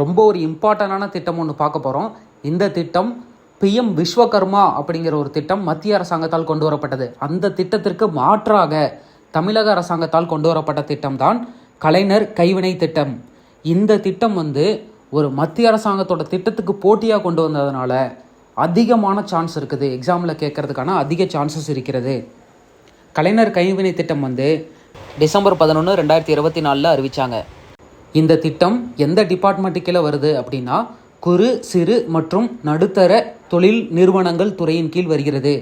ரொம்ப ஒரு இம்பார்ட்டண்டான திட்டம் ஒன்று பார்க்க போகிறோம் இந்த திட்டம் பிஎம் விஸ்வகர்மா அப்படிங்கிற ஒரு திட்டம் மத்திய அரசாங்கத்தால் கொண்டு வரப்பட்டது. அந்த திட்டத்திற்கு மாற்றாக தமிழக அரசாங்கத்தால் கொண்டு வரப்பட்ட திட்டம் தான் கலைஞர் கைவினை திட்டம். இந்த திட்டம் வந்து ஒரு மத்திய அரசாங்கத்தோட திட்டத்துக்கு போட்டியாக கொண்டு வந்ததுனால அதிகமான சான்ஸ் இருக்குது. எக்ஸாமில் கேட்கறதுக்கான அதிக சான்சஸ் இருக்கிறது. கலைஞர் கைவினை திட்டம் வந்து டிசம்பர் பதினொன்று ரெண்டாயிரத்தி இருபத்தி நாலில் அறிவித்தாங்க இந்த திட்டம் எந்த டிபார்ட்மெண்ட்டு கீழே வருது அப்படின்னா குறு சிறு மற்றும் நடுத்தர தொழில் நிறுவனங்கள் துறையின் கீழ் வருகிறது.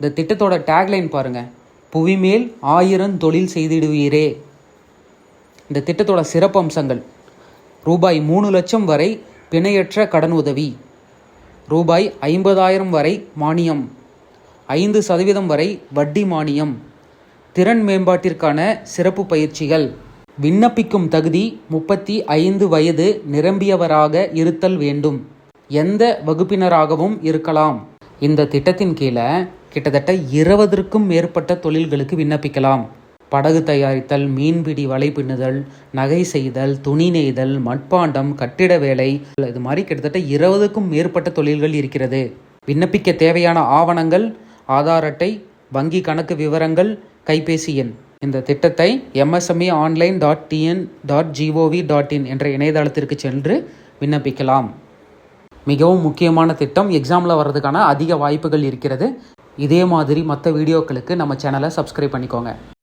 இந்த திட்டத்தோட டேக்லைன் பாருங்கள் புவிமேல் ஆயிரம் தொழில் செய்திடுவீரே. இந்த திட்டத்தோட சிறப்பம்சங்கள் ரூபாய் மூணு லட்சம் வரை பிணையற்ற கடன் உதவி ரூபாய் ஐம்பதாயிரம் வரை மானியம் ஐந்து சதவீதம் வரை வட்டி மானியம் திறன் மேம்பாட்டிற்கான சிறப்பு பயிற்சிகள். விண்ணப்பிக்கும் தகுதி முப்பத்தி ஐந்து வயது நிரம்பியவராக இருத்தல் வேண்டும். எந்த வகுப்பினராகவும் இருக்கலாம். இந்த திட்டத்தின் கீழே கிட்டத்தட்ட இருபதற்கும் மேற்பட்ட தொழில்களுக்கு விண்ணப்பிக்கலாம். படகு தயாரித்தல் மீன்பிடி வலை பின்னுதல் நகை செய்தல் துணி நெய்தல் மட்பாண்டம் கட்டிட வேலை இது மாதிரி கிட்டத்தட்ட இருபதுக்கும் மேற்பட்ட தொழில்கள் இருக்கிறது. விண்ணப்பிக்க தேவையான ஆவணங்கள் ஆதார் அட்டை வங்கி கணக்கு விவரங்கள் கைபேசி எண். இந்த திட்டத்தை MSME online dot TN dot GOV dot in என்ற இணையதளத்திற்கு சென்று விண்ணப்பிக்கலாம். மிகவும் முக்கியமான திட்டம் எக்ஸாமில் வர்றதுக்கான அதிக வாய்ப்புகள் இருக்கிறது. இதே மாதிரி மற்ற வீடியோக்களுக்கு நம்ம சேனலை சப்ஸ்கிரைப் பண்ணிக்கோங்க.